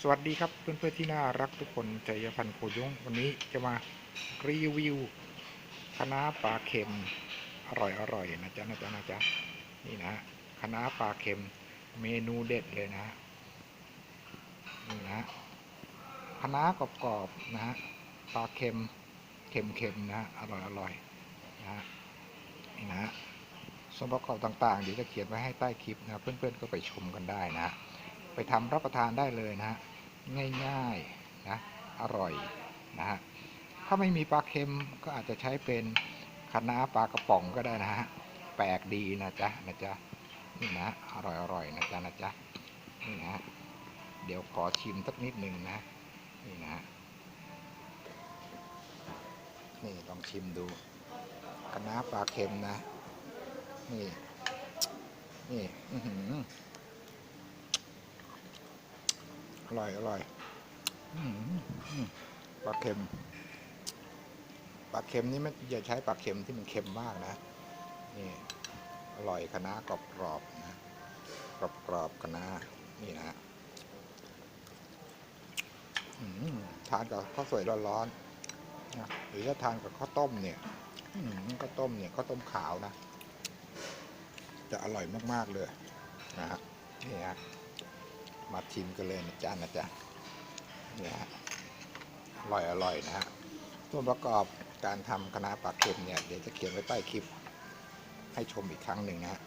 สวัสดีครับเพื่อนๆที่น่ารักทุกคนใจยพันธ์โคยงวันนี้จะมารีวิวคณะน้าปลาเค็มอร่อยอร่อยนะจ๊ะนะจ๊ะนะจ๊ะนี่นะคณะน้าปลาเค็มเมนูเด็ดเลยนะนี่นะคณะน้ากรอบๆนะฮะปลาเค็มเค็มๆนะอร่อยอร่อยนะฮะนี่นะส่วนประกอบต่างๆเดี๋ยวจะเขียนไว้ให้ใต้คลิปนะเพื่อนๆก็ไปชมกันได้นะ ไปทำรับประทานได้เลยนะฮะง่ายๆนะอร่อยนะฮะถ้าไม่มีปลาเค็มก็อาจจะใช้เป็นคะน้าปลากระป๋องก็ได้นะฮะแปลกดีนะจ๊ะนะจ๊ะนี่นะอร่อยอร่อยนะจ๊ะนะจ๊ะนี่นะเดี๋ยวขอชิมสักนิดหนึ่งนะนี่นะนี่ลองชิมดูคะน้าปลาเค็มนะนี่นี่ อื้อหืออร่อย อร่อยอื้อหืออื้อปลาเค็ม ปลาเค็มนี่ไม่อย่าใช้ปลาเค็มที่มันเค็มมากนะ นี่ อร่อยคะน้ากรอบกรอบๆนะกรอบกรอบๆคะน้านี่นะอื้อหือทานกับข้าวสวยร้อนๆนะหรือถ้าทานกับข้าวต้มเนี่ยอื้อหือข้าวต้มเนี่ยข้าวต้มขาวนะ จะอร่อยมากๆเลยนะฮะนี่ฮะ มาชิมกันเลยนะจ๊ะนะจ๊ะเนี่ยฮะอร่อยอร่อยนะฮะส่วนประกอบการทำคณะปลาเค็มเนี่ยเดี๋ยวจะเขียนไว้ใต้คลิป ให้ชมอีกครั้งหนึ่งนะฮะ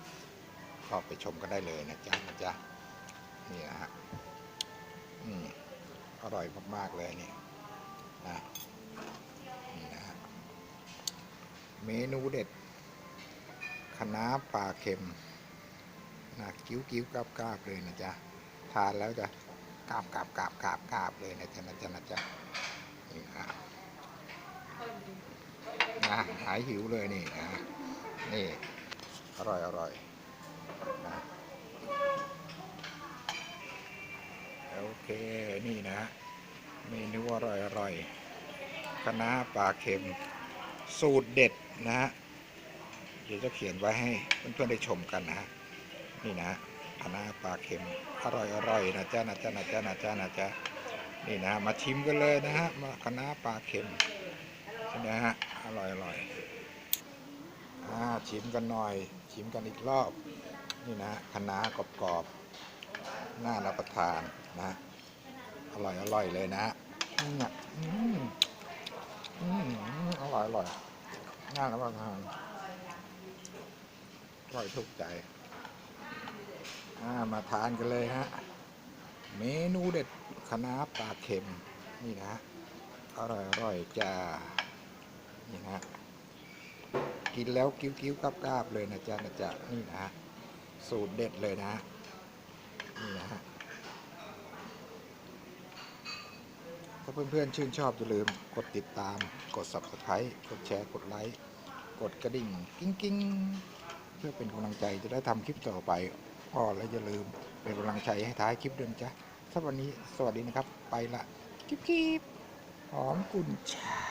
ก็ไปชมกันได้เลยนะจ๊ะนะจ๊ะนี่นะฮะอืมอร่อยมากๆเลยนี่นะนี่นะฮะเมนูเด็ดคณะปลาเค็มนะกิ้วกิ้วกราบกราบเลยนะจ๊ะ ทานแล้วจะกราบกราบกราบกราบกราบเลยนะจ๊ะนะจ๊ะนะจ๊ะนี่นะนะหายหิวเลยนี่นะนี่อร่อยอร่อยนะโอเคนี่นะเมนูอร่อยอร่อยคณะปลาเค็มสูตรเด็ดนะฮะเดี๋ยวจะเขียนไว้ให้เพื่อนๆได้ชมกันนะฮะนี่นะ คณะปลาเค็มอร่อยอร่อยนะจ๊ะนะจ๊ะนะจ๊ะนะจ๊ะนะจ๊ะนี่นะมาชิมกันเลยนะฮะมาคณะปลาเค็มใช่ไหมฮะอร่อยอร่อยอ่าชิมกันหน่อย ชิมกันอีกรอบนี่นะคณะกรอบๆน่ารับประทานนะอร่อยอร่อยเลยนะฮะอืมอืมอืมอร่อยอร่อยน่ารับประทานอร่อยถูกใจ มาทานกันเลยฮะ เมนูเด็ดคะน้าปลาเค็ม นี่นะ อร่อยอร่อยจ้า นี่นะกินแล้วกิ้วกิ้วกราบกาบเลยนะจ๊ะนะจ๊ะ นี่นะ สูตรเด็ดเลยนะ นี่นะฮะถ้าเพื่อนๆ ชื่นชอบอย่าลืมกดติดตาม กด subscribe กดแชร์ กดไลค์ กดกระดิ่ง กิ้งกิ้งเพื่อเป็นกำลังใจจะได้ทำคลิปต่อไป ก็และอย่าลืมเป็นกำลังใจให้ท้ายคลิปด้วยนจ้ะสำหรับวันนี้สวัสดีนะครับ ไปละคลิปคลิปหอมกุญชา